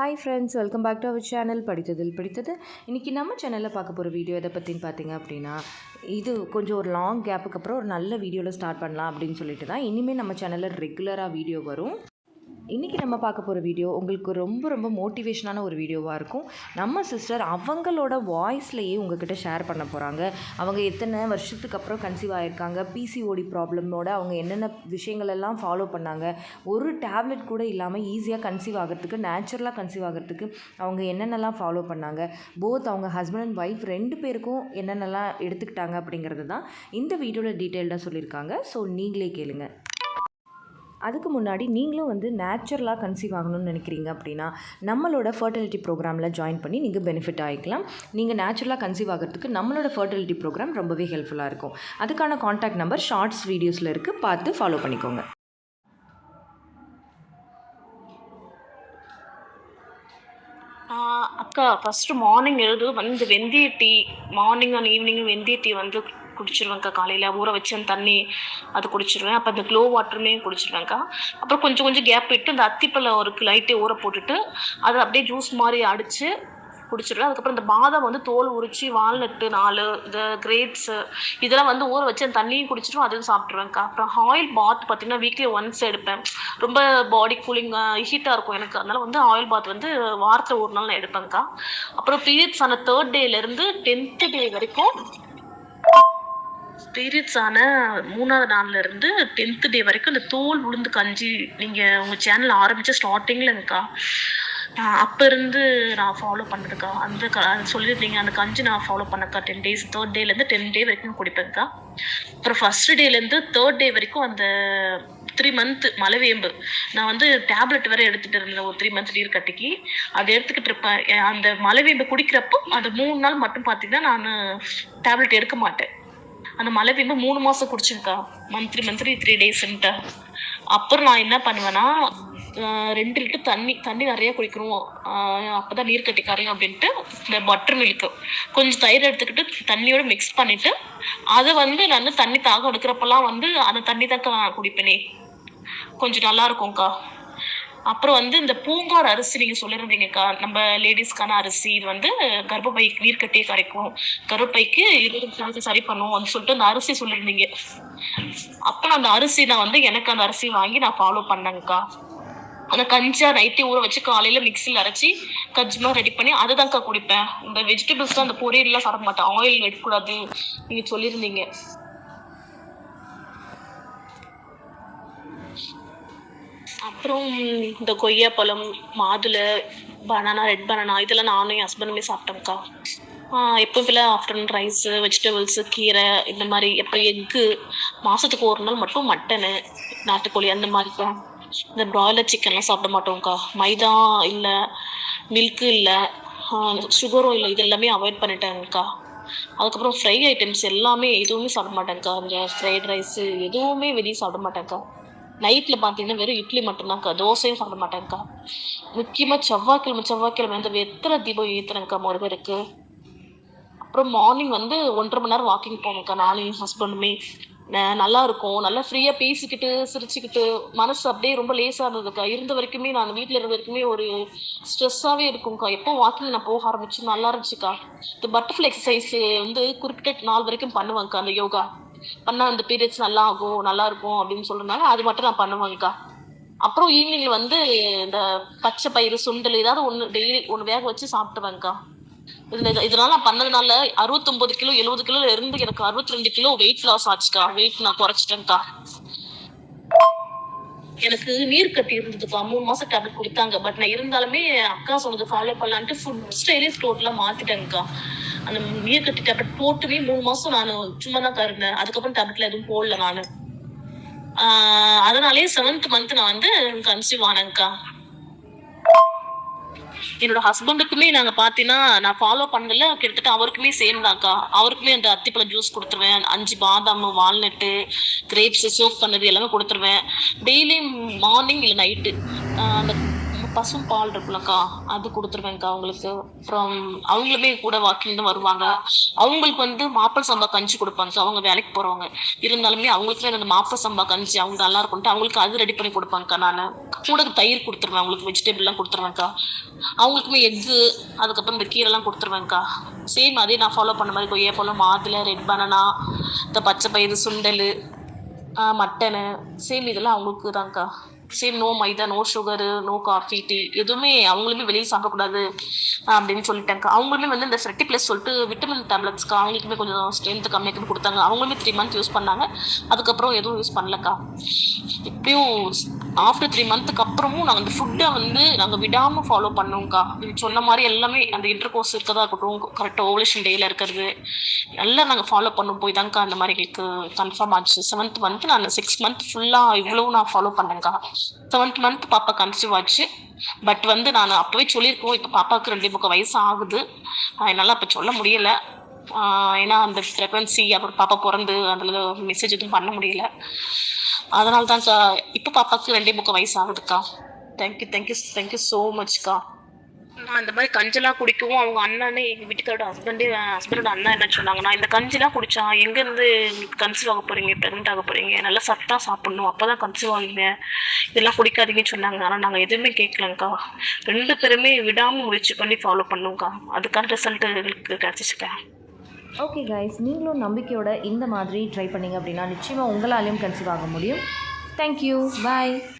Hi friends welcome back to our channel படித்ததில் பிடித்தது. இன்றைக்கி நம்ம சேனலில் பார்க்க போகிற வீடியோ எதை பற்றின்னு பார்த்தீங்க அப்படின்னா இது கொஞ்சம் ஒரு லாங் கேப்புக்கு அப்புறம் ஒரு நல்ல வீடியோவில் ஸ்டார்ட் பண்ணலாம் அப்படின்னு சொல்லிட்டு தான் இனிமேல் நம்ம சேனலில் ரெகுலராக வீடியோ வரும். இன்றைக்கி நம்ம பார்க்க போகிற வீடியோ உங்களுக்கு ரொம்ப ரொம்ப மோட்டிவேஷனான ஒரு வீடியோவாக இருக்கும். நம்ம சிஸ்டர் அவங்களோட வாய்ஸ்லேயே உங்ககிட்ட ஷேர் பண்ண போகிறாங்க அவங்க எத்தனை வருஷத்துக்கு அப்புறம் கன்சீவ் ஆகிருக்காங்க பிசிஓடி ப்ராப்ளமோட அவங்க என்னென்ன விஷயங்கள் எல்லாம் ஃபாலோ பண்ணாங்க ஒரு டேப்லெட் கூட இல்லாமல் ஈஸியாக கன்சீவ் ஆகிறதுக்கு நேச்சுரலாக கன்சீவ் ஆகிறதுக்கு அவங்க என்னென்னலாம் ஃபாலோ பண்ணாங்க போத் அவங்க ஹஸ்பண்ட் அண்ட் ஒய்ஃப் ரெண்டு பேருக்கும் என்னென்னலாம் எடுத்துக்கிட்டாங்க அப்படிங்கிறது தான் இந்த வீடியோவில் டீட்டெயில்டாக சொல்லியிருக்காங்க. ஸோ நீங்களே கேளுங்கள் அதுக்கு முன்னாடி நீங்களும் வந்து நேச்சுரலாக கன்சீவ் ஆகணும்னு நினைக்கிறீங்க அப்படின்னா நம்மளோட ஃபர்டிலிட்டி ப்ரோக்ராமில் ஜாயின் பண்ணி நீங்கள் பெனிஃபிட் ஆகிக்கலாம் நீங்கள் நேச்சுரலாக கன்சீவ் ஆகிறதுக்கு நம்மளோட ஃபர்டிலிட்டி ப்ரோக்ராம் ரொம்பவே ஹெல்ப்ஃபுல்லாக இருக்கும். அதுக்கான காண்டாக்ட் நம்பர் ஷார்ட்ஸ் வீடியோஸில் இருக்குது பார்த்து ஃபாலோ பண்ணிக்கோங்க. அக்கா ஃபஸ்ட்டு மார்னிங் எழுது வந்து வெந்தய டீ மார்னிங் அண்ட் ஈவினிங் வெந்தய டீ வந்து குடிச்சிருவேன்க்கா. காலையில் ஊற வச்சு அந்த தண்ணி அது குடிச்சிருவேன். அப்போ அந்த க்ளோ வாட்டருமே குடிச்சிருவேன்க்கா. அப்புறம் கொஞ்சம் கொஞ்சம் கேப் விட்டு அந்த அத்திப்பழம் ஒரு லைட்டே ஊற போட்டுட்டு அதை அப்படியே ஜூஸ் மாதிரி அடித்து குடிச்சிருவேன். அதுக்கப்புறம் இந்த பாதாம் வந்து தோல் உரிச்சு வால்நட்டு நாலு இந்த கிரேப்ஸு இதெல்லாம் வந்து ஊற வச்சு அந்த தண்ணியும் குடிச்சிடும் அதுவும் சாப்பிட்ருவேன்க்கா அப்புறம் ஆயில் பாத் பார்த்தீங்கன்னா வீக்லி ஒன்ஸ் எடுப்பேன். ரொம்ப பாடி கூலிங் ஹீட்டாக இருக்கும் எனக்கு. அதனால வந்து ஆயில் பாத் வந்து வாரத்தில் ஒரு நாள் நான் எடுப்பேன்க்கா. அப்புறம் பீரியட்ஸ் ஆன தேர்ட் டேலேருந்து டென்த்து டே வரைக்கும் பீரியட்ஸ் ஆன மூணாவது நாள்ல இருந்து டென்த் டே வரைக்கும் அந்த தோல் உளுந்து கஞ்சி நீங்க உங்க சேனல் ஆரம்பிச்ச ஸ்டார்டிங்லங்கக்கா அப்போ இருந்து நான் ஃபாலோ பண்ணதுக்கா? அந்த க சொல்லியிருந்தீங்க அந்த கஞ்சி நான் ஃபாலோ பண்ணக்கா? டென் டேஸ் தேர்ட் டேலேருந்து டென் டே வரைக்கும் குடிப்பேன்க்கா. அப்புறம் ஃபர்ஸ்ட் டேலேருந்து தேர்ட் டே வரைக்கும் அந்த த்ரீ மந்த் மலைவேம்பு நான் வந்து டேப்லெட் வேற எடுத்துட்டு இருந்தேன் ஒரு த்ரீ மந்த் நீர் கட்டிக்கு. அதை எடுத்துக்கிட்டு இருப்பேன் அந்த மலைவேம்பு குடிக்கிறப்போ அந்த மூணு நாள் மட்டும் பார்த்தீங்கன்னா நான் டேப்லெட் எடுக்க மாட்டேன். அந்த மழை பெய்யும்போது மூணு மாசம் குடிச்சிருக்கா. மந்த்லி மந்த்லி த்ரீ டேஸ்ன்ட்டு அப்புறம் நான் என்ன பண்ணுவேன்னா ரெண்டு லிட்டர் தண்ணி தண்ணி நிறைய குடிக்கணும். அப்போ அப்பதான் நீர் கட்டி கரையும் அப்படின்ட்டு இந்த பட்டர் மில்க் கொஞ்சம் தயிர் எடுத்துக்கிட்டு தண்ணியோட மிக்ஸ் பண்ணிட்டு அதை வந்து நான் தண்ணி தாகம் எடுக்கிறப்பெல்லாம் வந்து அந்த தண்ணி தான் நான் குடிப்பேனே. கொஞ்சம் நல்லா இருக்கும்க்கா. அப்புறம் வந்து இந்த பூங்கார் அரிசி நீங்க சொல்லியிருந்தீங்கக்கா நம்ம லேடிஸ்க்கான அரிசி இது வந்து கர்ப்பப்பை நீர் கரைக்கும். கருப்பைக்கு இருபது சரி பண்ணும் அப்படின்னு சொல்லிட்டு அந்த அரிசி சொல்லியிருந்தீங்க அப்புறம் அந்த அரிசி நான் வந்து எனக்கு அந்த அரிசி வாங்கி நான் ஃபாலோ பண்ணேங்க்கா அந்த கஞ்சா நைட்டே ஊற வச்சு காலையில மிக்சியில் அரைச்சி கஜ்மா ரெடி பண்ணி அதை தான்க்கா குடிப்பேன். இந்த வெஜிடபிள்ஸ் தான் அந்த பொரியல்லாம் சாப்பிட மாட்டேன். ஆயில் எடுக்கக்கூடாது நீங்க சொல்லியிருந்தீங்க அப்புறம் இந்த கொய்யாப்பழம் மாதுளை பனானா ரெட் பனானா இதெல்லாம் நானும் என் ஹஸ்பண்டுமே சாப்பிட்டோம்க்கா. எப்போ போல ஆஃப்டர்நூன் ரைஸ் வெஜிடபிள்ஸ் கீரை இந்த மாதிரி எப்போ எக்கு மாசத்துக்கு ஒரு நாள் மட்டும் மட்டனு நாட்டுக்கோழி அந்த மாதிரி தான் இந்த பிராய்லர் சிக்கன்லாம் சாப்பிட மாட்டோம்க்கா. மைதா இல்லை மில்க்கு இல்லை சுகரும் இல்லை இது எல்லாமே அவாய்ட் பண்ணிட்டேன்க்கா. அதுக்கப்புறம் ஃப்ரை ஐட்டம்ஸ் எல்லாமே எதுவுமே சாப்பிட மாட்டேங்க்கா இந்த ஃப்ரைட் ரைஸு எதுவுமே வெளியே சாப்பிட மாட்டேங்க்கா நைட்ல பாத்தீங்கன்னா வெறும் இட்லி மட்டும்தான்க்கா தோசையும் சாப்பிட மாட்டேங்க்கா முக்கியமா செவ்வாய்க்கிழமை செவ்வாய்க்கிழமை வந்து வெத்தலை தீபம் ஏத்துறேங்க்கா முருகருக்கு? அப்புறம் மார்னிங் வந்து ஒன்றரை மணி நேரம் வாக்கிங் போகணும்க்கா நானும் ஹஸ்பண்டுமே நல்லா இருக்கும் நல்லா ஃப்ரீயா பேசிக்கிட்டு சிரிச்சுக்கிட்டு மனசு அப்படியே ரொம்ப லேசா இருந்ததுக்கா. இருந்த வரைக்குமே நான் வீட்டில் இருந்த வரைக்குமே ஒரு ஸ்ட்ரெஸ்ஸாவே இருக்கும்க்கா. எப்போ வாக்கிங் நான் போக ஆரம்பிச்சு நல்லா இருந்துச்சுக்கா. இந்த பட்டர்ஃப்ளை எக்ஸசைஸ் வந்து குறிப்பிட்ட நாள் வரைக்கும் பண்ணுவேங்க்கா அந்த யோகா. பண்ணா அந்த பீரியட்ஸ் நல்லா ஆகும் நல்லா இருக்கும் அப்படின்னு சொல்றதுனால அது மட்டும் நான் பண்ணுவேங்க்கா அப்புறம் ஈவினிங்ல வந்து இந்த பச்சை பயிறு சுண்டல் ஏதாவது ஒன்று டெய்லி ஒன்று வேக வச்சு சாப்பிட்டுவேங்க்கா இதுல இதனால நான் பண்ணதுனால அறுபத்தொன்பது கிலோ எழுபது கிலோல இருந்து எனக்கு அறுபத்தி ரெண்டு கிலோ வெயிட் லாஸ் ஆச்சுக்கா வெயிட் நான் குறைச்சிட்டேன்க்கா எனக்கு நீர் கட்டி இருந்ததுக்கா மூணு மாசம் டேப்லெட் கொடுத்தாங்க. பட் நான் இருந்தாலுமே அக்கா சொன்னது ஃபாலோ பண்ணலான்ட்டு ஃபுட் ஸ்டைலே டோட்டலா மாத்திட்டேங்கக்கா அந்த நீர் கட்டி டேப்லெட் போட்டுமே மூணு மாசம் நான் சும்மா தான் இருந்தேன். அதுக்கப்புறம் டேப்லெட்ல எதுவும் போடல நானு. ஆஹ் அதனாலேயே செவன்த் மந்த் நான் வந்து கன்சீவ் ஆனேங்க்கா என்னோட ஹஸ்பண்டுக்குமே நாங்க பாத்தீங்கன்னா நான் ஃபாலோ பண்ணல. கிட்டத்தட்ட அவருக்குமே சேம் தான்க்கா. அவருக்குமே அந்த அத்திப்பழம் ஜூஸ் கொடுத்துருவேன். அஞ்சு பாதாம் வால்நட்டு கிரேப்ஸ் சோப் பண்ணது எல்லாமே கொடுத்துருவேன். டெய்லி மார்னிங் இல்லை நைட்டு அந்த பசும் பால் இருக்குல்லக்கா. அது கொடுத்துருவேங்க்கா அவங்களுக்கு அப்புறம் அவங்களுமே கூட வாக்கிங் தான் வருவாங்க. அவங்களுக்கு வந்து மாப்பிள சம்பா கஞ்சி கொடுப்பாங்க. அவங்க வேலைக்கு போறவங்க. இருந்தாலுமே அவங்களுக்கு அந்த மாப்பிள சம்பா கஞ்சி அவங்க நல்லா இருக்கும்ட்டு அவங்களுக்கு அது ரெடி பண்ணி கொடுப்பாங்கக்கா நான். கூட தயிர் கொடுத்துருவேன் அவங்களுக்கு வெஜிடபிள்லாம் கொடுத்துருவேன்க்கா. அவங்களுக்குமே எக்கு அதுக்கப்புறம் இந்த கீரைலாம் கொடுத்துருவேன்க்கா. சேம் அதே நான் ஃபாலோ பண்ண மாதிரி கொய்யா பழம் மாதுளை ரெட் பனானா இந்த பச்சை பயிறு சுண்டல் மட்டனு சேம் இதெல்லாம் அவங்களுக்கு தான்க்கா same no maida no sugar no coffee tea எதுவுமே அவங்களுமே வெளியே சாப்பிடக்கூடாது அப்படின்னு சொல்லிட்டாங்க. அவங்களுமே வந்து இந்த ஃபெர்டி ப்ளஸ் சொல்லிட்டு விட்டமின் டேப்லெட்ஸ்க்கு அவங்களுக்குமே கொஞ்சம் ஸ்ட்ரென்த் கம்மியாக கொடுத்தாங்க. அவங்களுமே த்ரீ மந்த் யூஸ் பண்ணாங்க. அதுக்கப்புறம் எதுவும் யூஸ் பண்ணலக்கா. இப்பயும் ஆஃப்டர் த்ரீ மந்த்துக்கு அப்புறமும் நாங்கள் அந்த ஃபுட்டை வந்து நாங்கள் விடாமல் ஃபாலோ பண்ணோம்க்கா. சொன்ன மாதிரி எல்லாமே அந்த இன்டர் கோர்ஸ் இருக்கதா இருக்கட்டும் கரெக்டாக ஓவலேஷன் டேயில் இருக்கிறது எல்லாம் நாங்கள் ஃபாலோ பண்ணும். போய் தான்க்கா அந்த மாதிரி எங்களுக்கு கன்ஃபார்ம் ஆச்சு. செவன்த் மந்த் நான் சிக்ஸ் மந்த் ஃபுல்லாக இவ்வளவு நான் ஃபாலோ பண்ணேங்க்கா செவன்த் மந்த் பாப்பா கன்சீவ் ஆச்சு. பட் வந்து நான் அப்போவே சொல்லியிருக்கோம் இப்போ பாப்பாவுக்கு ரெண்டு முக்க வயசு ஆகுது. என்னால் அப்போ சொல்ல முடியல. ஏன்னா அந்த ஃப்ரெக்வன்சி அப்புறம் பாப்பா பிறந்து அதில் மெசேஜ் எதுவும் பண்ண முடியல. அதனால தான் இப்போ பாப்பாவுக்கு ரெண்டே முக்க வயசு ஆகுதுக்கா thank you thank you thank you so மச்க்கா நான் இந்த மாதிரி கஞ்செல்லாம் குடிக்கவும் அவங்க அண்ணனே எங்கள் வீட்டுக்காரோட ஹஸ்பண்டே ஹஸ்பண்டோட அண்ணா என்ன சொன்னாங்கன்னா இந்த கஞ்சிலாம் குடிச்சா எங்கேருந்து கன்சீவ் ஆக போகிறீங்க ப்ரெக்னென்ட் ஆக போகிறீங்க நல்லா சத்தாக சாப்பிடணும். அப்போ தான் கன்சீவ் ஆகுங்க இதெல்லாம் குடிக்காதீங்கன்னு சொன்னாங்க. ஆனால் நாங்கள் எதுவுமே கேட்கலங்க்கா ரெண்டு பேருமே விடாமல் முயற்சி பண்ணி ஃபாலோ பண்ணோங்க்கா அதுக்கான ரிசல்ட் எங்களுக்கு கிடச்சிச்சுக்கா ஓகே கைஸ் நீங்களும் நம்பிக்கையோட இந்த மாதிரி ட்ரை பண்ணிங்க அப்படின்னா நிச்சயமாக உங்களாலையும் கன்சீவ் ஆக முடியும். Thank you bye